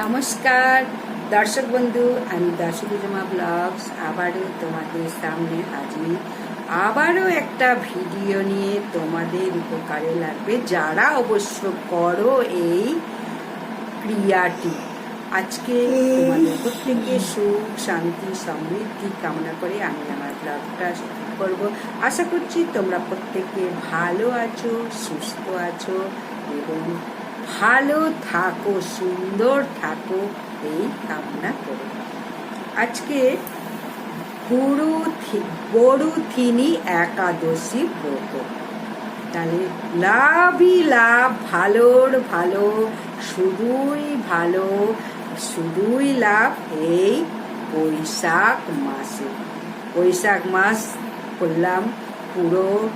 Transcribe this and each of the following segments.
নমস্কার, দর্শক বন্ধু, আমি দাসুদুজমা ব্লগস আবারও তোমাদের সামনে হাজির। আবারও একটা ভিডিও নিয়ে তোমাদের উপকারে লাগবে। যারা অবশ্য করো এই ক্রিয়াটি, আজকে তোমাদের প্রত্যেকে সুখ, শান্তি, সমৃদ্ধি কামনা করে আমি আমার ব্লগটা শুরু করব। আশা করছি তোমরা প্রত্যেকে ভালো আছো, সুস্থ আছো এবং ভালো থাকো, সুন্দর থাকো, এই কামনা করে। আজকে গুরু বড়ু থিনি একাদশী ব্রত। তাহলে লাভই লাভ, ভালোর ভালো, শুধুই ভালো, শুধুই লাভ এই বৈশাখ মাসে। বৈশাখ মাস করলাম পুরো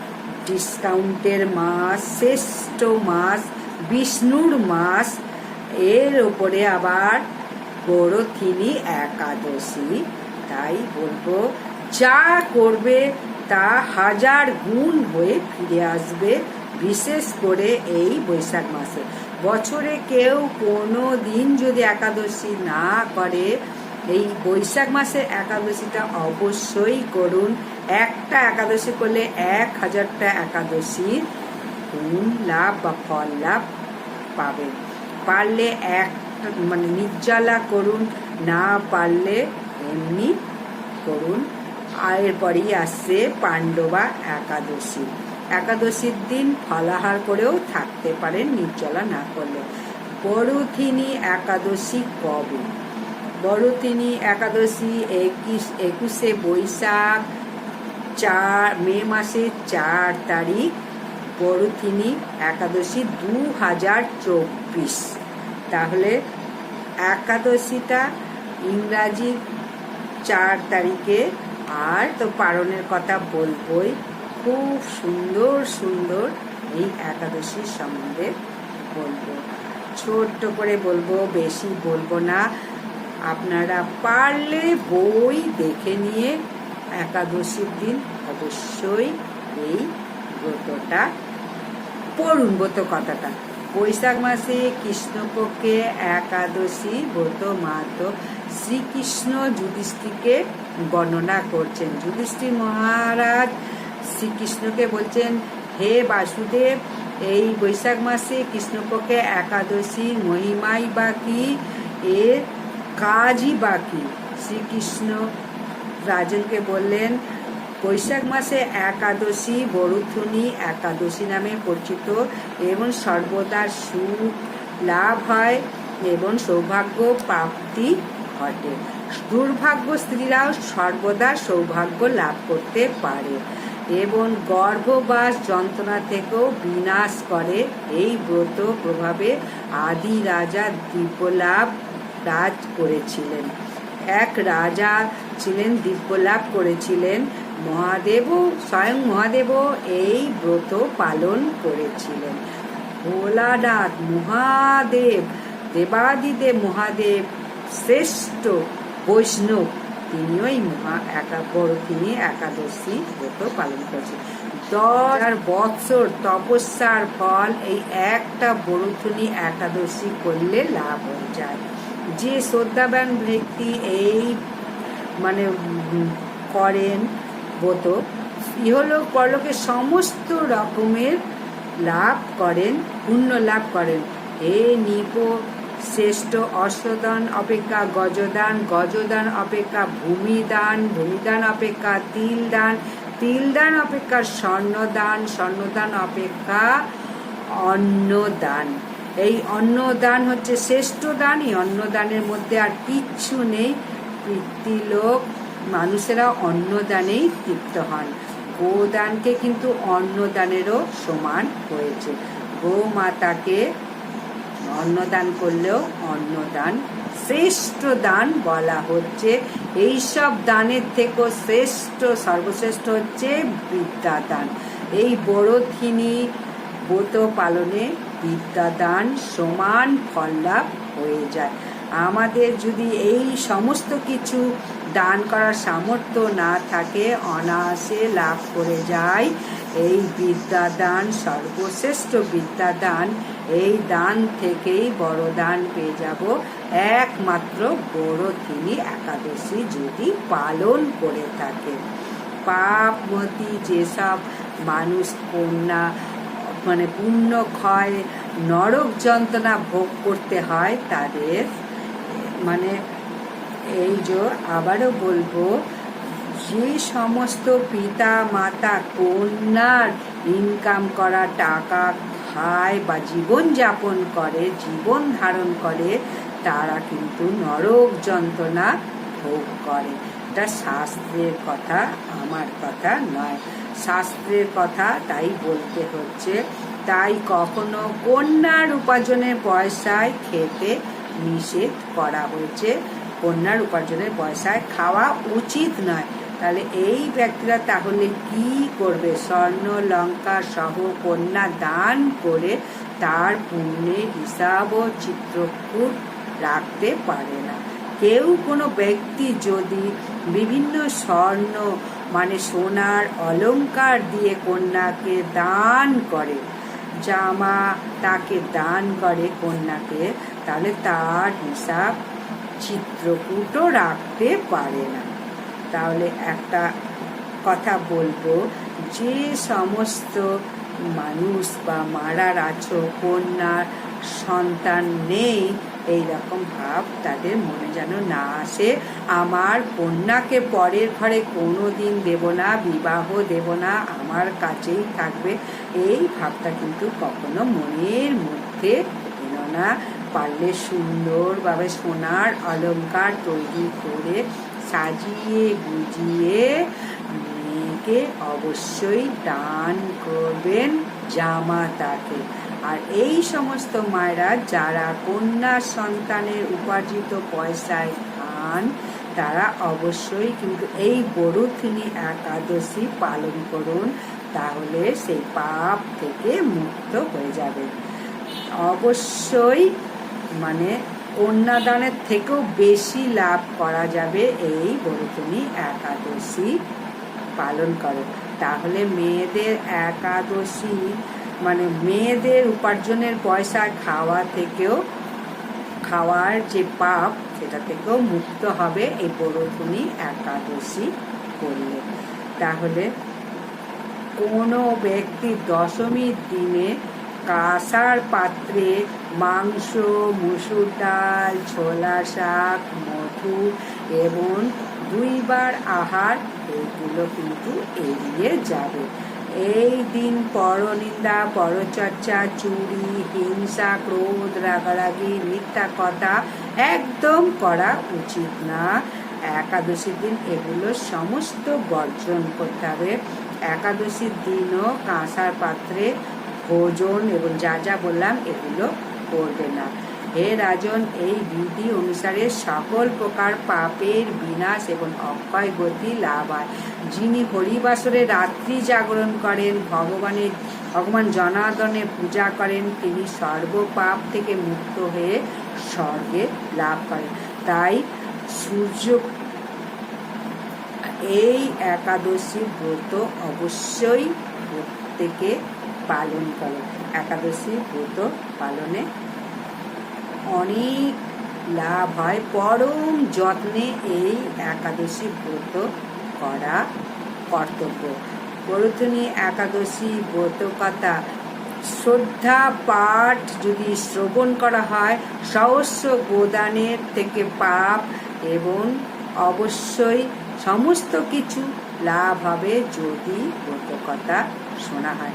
ডিসকাউন্টের মাস, শ্রেষ্ঠ মাস। বিষ্ণুর মাস, এর ওপরে আবার বড়থিনী একাদশী। তাই বলব, যা করবে তা হাজার গুণ হয়ে ফিরে আসবে, বিশেষ করে এই বৈশাখ মাসে। বছরে কেউ কোনো দিন যদি একাদশী না করে, এই বৈশাখ মাসে একাদশীটা অবশ্যই করুন। একটা একাদশী করলে এক হাজারটা একাদশীর গুণ লাভ বা ফল লাভ পাবেন পারলে এক মানে নির্জলা করুন, না পারলে এমনি করুন। আর এরপরেই আসছে পাণ্ডবা একাদশী। একাদশীর দিন ফলাহার করেও থাকতে পারেন, নির্জলা না করলে। বড়থিনী একাদশী কবে? বড়থিনী একাদশী একুশ, একুশে বৈশাখ, চার, মে মাসের চার তারিখ বড়থিনী একাদশী দু হাজার চব্বিশ। তাহলে একাদশীটা ইংরাজি চার তারিখে। আর তো পালনের কথা বলবই, খুব সুন্দর সুন্দর এই একাদশীর সম্বন্ধে বলব। ছোট্ট করে বলব, বেশি বলব না। আপনারা পারলে বই দেখে নিয়ে একাদশীর দিন অবশ্যই এই ব্রতটা পড়ুন ব্রত কথাটা। বৈশাখ মাসে কৃষ্ণপক্ষে একাদশী ব্রত মাহাত্ম শ্রীকৃষ্ণ যুধিষ্ঠিকে বর্ণনা করছেন। যুধিষ্ঠির মহারাজ শ্রীকৃষ্ণকে বলছেন, হে বাসুদেব, এই বৈশাখ মাসে কৃষ্ণপক্ষে একাদশী মহিমাই বা কি এর কাজই বাকি। শ্রীকৃষ্ণ রাজনকে বললেন বৈশাখ মাসে একাদশী বরুথুনি একাদশী নামে পরিচিত এবং সর্বদা সুখ লাভ হয় এবং সৌভাগ্য প্রাপ্তি ঘটে। দুর্ভাগ্য স্ত্রীরাও সর্বদা সৌভাগ্য লাভ করতে পারে এবং গর্ভবাস যন্ত্রণা থেকেও বিনাশ করে। এই ব্রত প্রভাবে আদি রাজা দিব্যলাভ রাজ করেছিলেন। এক রাজা ছিলেন, দিব্যলাভ করেছিলেন। মহাদেবও, স্বয়ং মহাদেব এই ব্রত পালন করেছিলেন। ভোলানাথ মহাদেব, দেবাদিদেব মহাদেব, শ্রেষ্ঠ বৈষ্ণব তিনি ওই মহা একা, বড় তিনি একাদশী ব্রত পালন করেছেন। দশ আর বৎসর তপস্যার ফল এই একটা বড়থুনি একাদশী করলে লাভ হয়ে যায়। যে শ্রদ্ধাবান ব্যক্তি এই মানে করেন ব্রত ইহলোক পরলোকে সমস্ত রকমের লাভ করেন, পুণ্য লাভ করেন। হে নিপ শ্রেষ্ঠ অশ্বদান অপেক্ষা গজদান গজদান অপেক্ষা ভূমিদান ভূমিদান অপেক্ষা তিলদান তিলদান অপেক্ষা স্বর্ণদান স্বর্ণদান অপেক্ষা অন্নদান। এই অন্নদান হচ্ছে শ্রেষ্ঠ দান, এই অন্নদানের মধ্যে আর কিচ্ছু নেই। পিতৃলোক মানুষেরা অন্নদানেই তৃপ্ত হন। গোদানকে কিন্তু অন্নদানেরও সমান হয়েছে। গো মাতাকে অন্নদান করলেও অন্নদান শ্রেষ্ঠ দান বলা হচ্ছে। এইসব দানের থেকেও শ্রেষ্ঠ, সর্বশ্রেষ্ঠ হচ্ছে বিদ্যাদান। এই বড়থিনী ব্রত পালনে বিদ্যাদান সমান ফল লাভ হয়ে যায়। আমাদের যদি এই সমস্ত কিছু দান করার সামর্থ্য না থাকে, অনায়াসে লাভ করে যায়। এই বিদ্যাদান, সর্বশ্রেষ্ঠ বিদ্যাদান, এই দান থেকেই বড় দান পেয়ে যাব। একমাত্র বড় তিনি একাদশী যদি পালন করে থাকে পাপ পাপমতি যেসব মানুষ কন্যা মানে পুণ্য ক্ষয়, নরক যন্ত্রণা ভোগ করতে হয়, তাদের মানে এই যে আবারও বলব, যে সমস্ত পিতা মাতা কন্যার ইনকাম করা টাকা খায় বা জীবন যাপন করে, জীবন ধারণ করে, তারা কিন্তু নরক যন্ত্রণা ভোগ করে। এটা শাস্ত্রের কথা, আমার কথা নয়। শাস্ত্রের কথা তাই বলতে হচ্ছে, তাই কখনো কন্যার উপার্জনের পয়সায় খেতে নিষেধ করা হয়েছে। কন্যার উপার্জনের পয়সায় খাওয়া উচিত নয়। তাহলে এই ব্যক্তিরা তাহলে কি করবে? স্বর্ণ, লঙ্কা সহ কন্যা দান করে তার পুণ্যের হিসাব ও চিত্রকূট রাখতে পারে না। কেউ কোনো ব্যক্তি যদি বিভিন্ন স্বর্ণ মানে সোনার অলঙ্কার দিয়ে কন্যাকে দান করে, জামা তাকে দান করে কন্যাকে, তাহলে তার হিসাব চিত্রকূটও রাখতে পারে না। তাহলে একটা কথা বলব, যে সমস্ত মানুষ বা মারার আছো, কন্যার সন্তান নেই এই রকম ভাব তাদের মনে যেন না আসে। আমার কন্যাকে পরের ঘরে কোনো দিন দেব না, বিবাহ দেব না, আমার কাছেই থাকবে। এই ভাবটা কিন্তু কখনো মনের মধ্যে না। পারলে সুন্দরভাবে সোনার অলংকার তৈরি করে সাজিয়ে গুজিয়ে মেয়েকে অবশ্যই দান করবেন জামাতাকে। আর এই সমস্ত মায়েরা যারা কন্যা সন্তানের উপার্জিত পয়সায় খান, তারা অবশ্যই কিন্তু এই বড়ুথিনী একাদশী পালন করুন, তাহলে সেই পাপ থেকে মুক্ত হয়ে যাবে অবশ্যই মানে কন্যাদানের থেকেও বেশি লাভ করা যাবে এই বড়ুথিনী একাদশী পালন করে। তাহলে মেয়েদের একাদশী মানে মেয়েদের উপার্জনের পয়সা খাওয়া থেকেও, খাওয়ার যে পাপ, সেটা থেকেও মুক্ত হবে এই বড়থুনি একাদশী করলে। তাহলে কোনো ব্যক্তি দশমীর দিনে কাঁসার পাত্রে মাংস, মুসুর ডাল, ছোলা শাক, মধু এবং দুইবার আহার এইগুলো কিন্তু এড়িয়ে যাবে। এই দিন পরনিন্দা, পরচর্চা, চুরি, হিংসা, ক্রোধ, রাগারাগি, মিথ্যা কথা একদম করা উচিত না। একাদশীর দিন এগুলো সমস্ত বর্জন করতে হবে। একাদশীর দিনও কাঁসার পাত্রে ভোজন এবং যা যা বললাম এগুলো করবে না। হে রাজন, এই বিধি অনুসারে সকল প্রকার পাপের বিনাশ এবং অক্ষয় গতি লাভ হয়। যিনি হরিবাসরে রাত্রি জাগরণ করেন ভগবানের ভগবান জনার্দনের পূজা করেন, তিনি সর্বপাপ থেকে মুক্ত হয়ে স্বর্গে লাভ করেন। তাই সূর্য, এই একাদশী ব্রত অবশ্যই প্রত্যেকে পালন করে। একাদশী ব্রত পালনে অনেক লাভ হয়। পরম যত্নে এই একাদশী ব্রত করা কর্তব্য। প্রথমে একাদশী ব্রত কথা শ্রদ্ধা পাঠ যদি শ্রবণ করা হয়, সহস্র গোদানের থেকে পাপ এবং অবশ্যই সমস্ত কিছু লাভ হবে যদি ব্রত কথা শোনা হয়।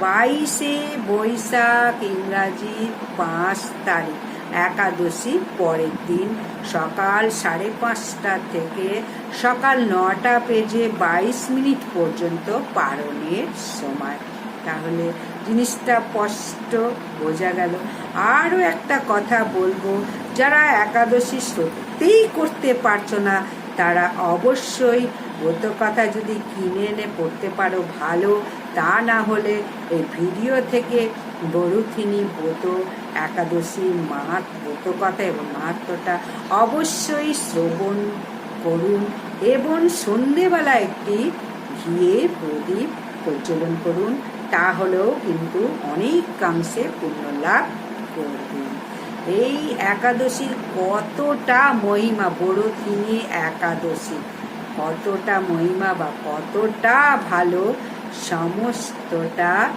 বাইশে বৈশাখ ইংরাজির পাঁচ তারিখ। একাদশী পরের দিন সকাল সাড়ে পাঁচটা থেকে সকাল নটা পেজে বাইশ মিনিট পর্যন্ত পালনের সময়। তাহলে জিনিসটা স্পষ্ট বোঝা গেল। আরও একটা কথা বলব, যারা একাদশী সত্যিই করতে পারছ না, তারা অবশ্যই ব্রত কথা যদি কিনে এনে পড়তে পারো ভালো তা না হলে এই ভিডিও থেকে বরুথিনী ব্রত, একাদশী মাহাত ব্রত কথা এবং মাহাত্মটা অবশ্যই শ্রবণ করুন এবং সন্ধেবেলা একটি ঘিয়ে প্রদীপ প্রজ্বলন করুন। তাহলেও কিন্তু অনেকাংশে পুণ্য লাভ করবেন এই একাদশীর কতটা মহিমা বড় তিনি একাদশী, কতটা মহিমা বা কতটা ভালো সমস্তটা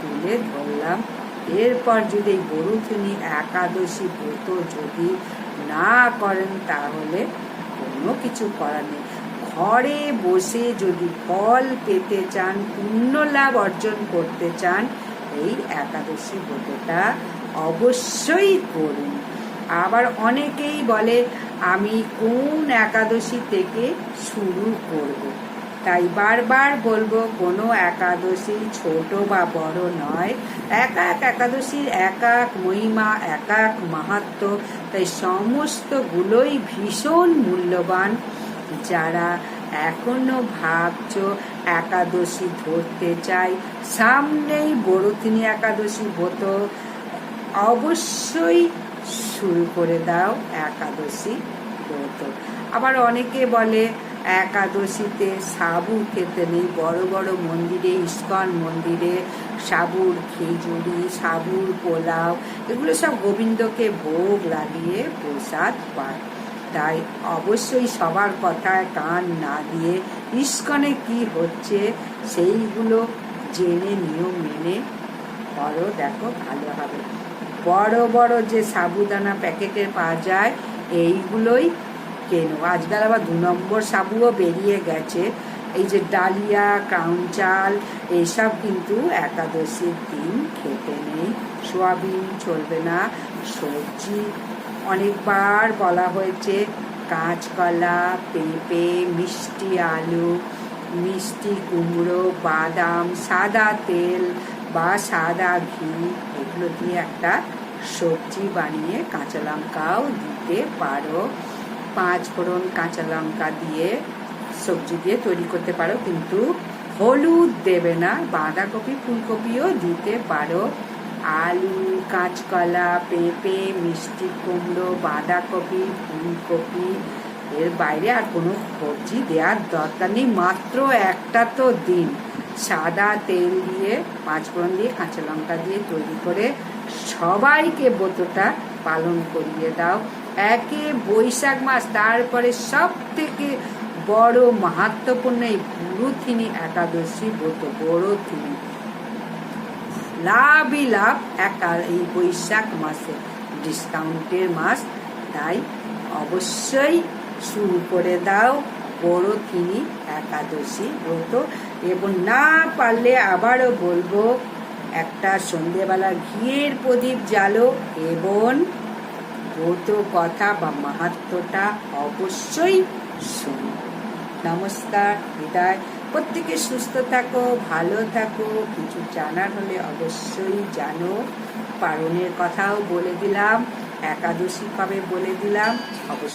তুলে ধরলাম। এরপর যদি এই বড়ুথিনী একাদশী ব্রত যদি না করেন, তাহলে কোনো কিছু করার নেই। ঘরে বসে যদি ফল পেতে চান, পুণ্য লাভ অর্জন করতে চান, এই একাদশী ব্রতটা অবশ্যই করুন। আবার অনেকেই বলে, আমি কোন একাদশী থেকে শুরু করব। তাই বারবার বলব, কোনো একাদশী ছোট বা বড় নয়। এক এক একাদশীর এক এক মহিমা, এক এক মাহাত্ম। তাই সমস্তগুলোই ভীষণ মূল্যবান। যারা এখনও ভাবছ একাদশী ধরতে চাই, সামনেই বড়তিনী একাদশী হতো, অবশ্যই শুরু করে দাও একাদশী ব্রত। আবার অনেকে বলে একাদশীতে সাবু খেতে নেই। বড় বড় মন্দিরে, ইস্কন মন্দিরে, সাবুর খিচুড়ি, সাবুর পোলাও, এগুলো সব গোবিন্দকে ভোগ লাগিয়ে প্রসাদ পায়। তাই অবশ্যই সবার কথায় কান না দিয়ে ইস্কনে কি হচ্ছে সেইগুলো জেনে নিয়ম মেনে করো, দেখো, ভালো হবে। বড় বড় যে সাবুদানা প্যাকেটে পাওয়া যায়, এইগুলোই কেনো আজকাল আবার দু নম্বর সাবুও বেরিয়ে গেছে। এই যে ডালিয়া, ক্রাউন চাল এইসব কিন্তু একাদশীর দিন খেতে নেই। সোয়াবিন চলবে না, সবজি অনেকবার বলা হয়েছে, কাঁচকলা, পেঁপে, মিষ্টি আলু, মিষ্টি কুমড়ো, বাদাম, সাদা তেল বা সাদা ঘি, এগুলো দিয়ে একটা সবজি বানিয়ে কাঁচা লঙ্কাও দিতে পারো। পাঁচ ফোড়ন কাঁচা লঙ্কা দিয়ে সবজি দিয়ে তৈরি করতে পারো। কিন্তু হলুদ দেবে না। বাঁধাকপি, ফুলকপিও দিতে পারো। আলু, কাঁচকলা, পেঁপে, মিষ্টি কুমড়ো, বাঁধাকপি, ফুলকপি, এর বাইরে আর কোনো সবজি দেওয়ার দরকার নেই। মাত্র একটা তো দিন। সাদা তেল দিয়ে পাঁচফোড়ন দিয়ে কাঁচা লঙ্কা দিয়ে তৈরি করে সবাইকে ব্রতটা পালন করিয়ে দাও। একে বৈশাখ মাস, তারপরে সব থেকে বড় মাহাত্মপূর্ণ এই বুড়ুথিনী একাদশী ব্রত, বড়থিনী। লাভই লাভ একা এই বৈশাখ মাসে, ডিসকাউন্টের মাস, তাই অবশ্যই শুরু করে দাও বড় তিনি একাদশী ব্রত। এবং না পারলে আবারও বলব, একটা সন্ধেবেলা ঘিয়ের প্রদীপ জ্বালো এবং ব্রত কথা বা মাহাত্মটা অবশ্যই শুনো নমস্কার, বিদায়। প্রত্যেকে সুস্থ থাকো, ভালো থাকো। কিছু জানার হলে অবশ্যই জানো। পারণের কথাও বলে দিলাম একাদশী কবে বলে দিলাম। অবশ্যই